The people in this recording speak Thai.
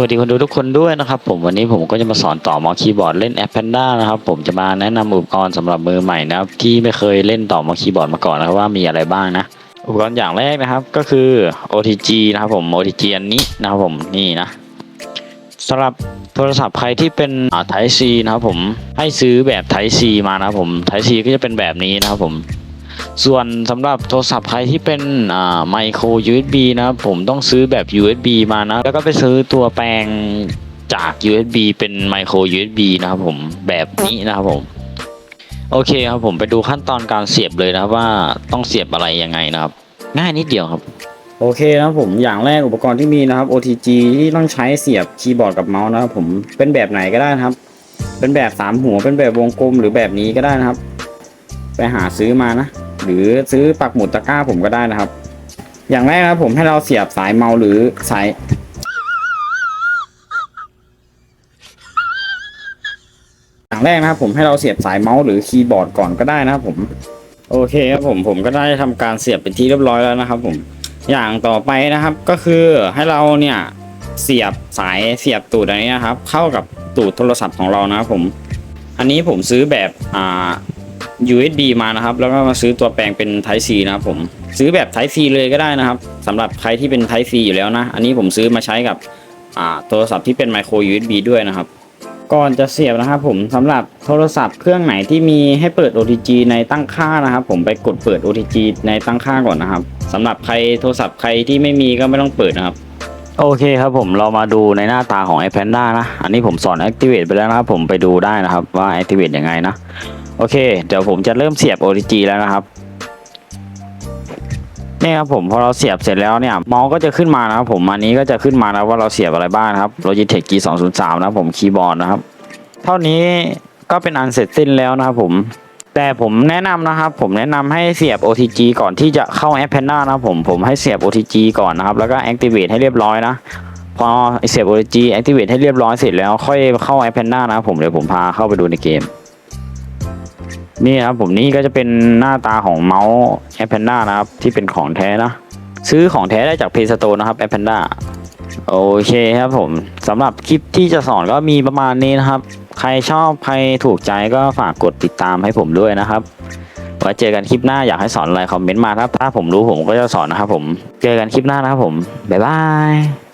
วัสดีคนดูทุกคนด้วยนะครับผมวันนี้ผมก็จะมาสอนต่อมาส์คีย์บอร์ดเล่นแอป Panda นะครับผมจะมาแนะนำอุปกรณ์สำหรับมือใหม่นะครับที่ไม่เคยเล่นต่อมาส์คีย์บอร์ดมาก่อนนะครับว่ามีอะไรบ้างนะ อุปกรณ์อย่างแรกนะครับก็คือ OTG นะครับผม OTG อันนี้นะครับผมนี่นะสำหรับโทรศัพท์ใครที่เป็นอ่า Type C นะครับผมให้ซื้อแบบ Type C มานะครับผม Type C ก็จะเป็นแบบนี้นะครับผม ส่วนสำหรับโทรศัพท์ใครที่เป็นอ่าไมโคร USB นะครับผมต้องซื้อแบบ USB มานะ แล้วก็ไปซื้อตัวแปลงจาก USB เป็นไมโคร USB นะครับผมแบบนี้นะครับผม โอเคครับผมไปดูขั้นตอนการเสียบเลยนะครับว่าต้องเสียบอะไรยังไงนะครับ ง่ายนิดเดียวครับ โอเคนะครับผมอย่างแรกอุปกรณ์ที่มีนะครับ OTG ที่ต้องใช้เสียบคีย์บอร์ดกับเมาส์นะครับผมเป็นแบบไหนก็ได้นะครับ เป็นแบบสามหัวเป็นแบบวงกลมหรือแบบนี้ก็ได้นะครับ ไปหาซื้อมานะ หรือซื้อปักหมุดตะกร้าผมก็ได้นะครับ อย่างแรกนะผมให้เราเสียบสายเมาส์หรือสายอย่างแรกนะครับผมให้เราเสียบสายเมาส์หรือคีย์บอร์ดก่อนก็ได้นะครับผม โอเคครับผมผมก็ได้ทำการเสียบเป็นที่เรียบร้อยแล้วนะครับ ผมอย่างต่อไปนะครับก็คือให้เราเนี่ยเสียบสายเสียบตูดอันนี้นะครับ เข้ากับตูดโทรศัพท์ของเรานะครับผม อันนี้ผมซื้อแบบอ่า USB มานะครับ แล้วก็มาซื้อตัวแปลงเป็น Type C นะครับผมซื้อแบบ Type C เลยก็ได้นะครับสำหรับใครที่เป็น Type C อยู่แล้วนะ อันนี้ผมซื้อมาใช้กับโทรศัพท์ที่เป็น Micro USB ด้วยนะครับ ก่อนจะเสียบนะครับผมสำหรับโทรศัพท์เครื่องไหนที่มีให้เปิด OTG ในตั้งค่านะครับ ผมไปกดเปิด OTG ในตั้งค่าก่อนนะครับสำหรับใครโทรศัพท์ใครที่ไม่มีก็ไม่ต้องเปิดนะครับโอเคครับผมเรามาดูในหน้าตาของ iPanda นะ อันนี้ผมสอน activate ไปแล้วนะครับผมไปดูได้นะครับว่า activate ยังไงนะ โอเค เดี๋ยวผมจะเริ่มเสียบ OTG แล้วนะครับนี่ครับผมพอเราเสียบเสร็จแล้วเนี่ยเมาส์ก็จะขึ้นมานะครับผมอันนี้ก็จะขึ้นมานะว่าเราเสียบอะไรบ้างครับ Logitech G 2 0 3นะครับผมคีย์บอร์ดนะครับ เท่านี้ก็เป็นอันเสร็จสิ้นแล้วนะครับผม แต่ผมแนะนำนะครับ ผมแนะนำให้เสียบ OTG ก่อนที่จะเข้าแอป Panda นะครับผมผมให้เสียบ OTG ก่อนนะครับ แล้วก็ activate ให้เรียบร้อยนะพอเสียบ OTG activate ให้เรียบร้อยเสร็จแล้วค่อยเข้าแอป Panda นะครับผมเดี๋ยวผมพาเข้าไปดูในเกม นี่ครับผมนี่ก็จะเป็นหน้าตาของเมาส์แอป Panda นะครับ ที่เป็นของแท้นะ ซื้อของแท้ได้จาก Play Store นะครับแอป Panda โอเคครับผมสำหรับคลิปที่จะสอนก็มีประมาณนี้นะครับ ใครชอบใครถูกใจก็ฝากกดติดตามให้ผมด้วยนะครับไว้เจอกันคลิปหน้าอยากให้สอนอะไรคอมเมนต์มาครับ ถ้าผมรู้ผมก็จะสอนนะครับผม เจอกันคลิปหน้านะครับผม บ๊ายบาย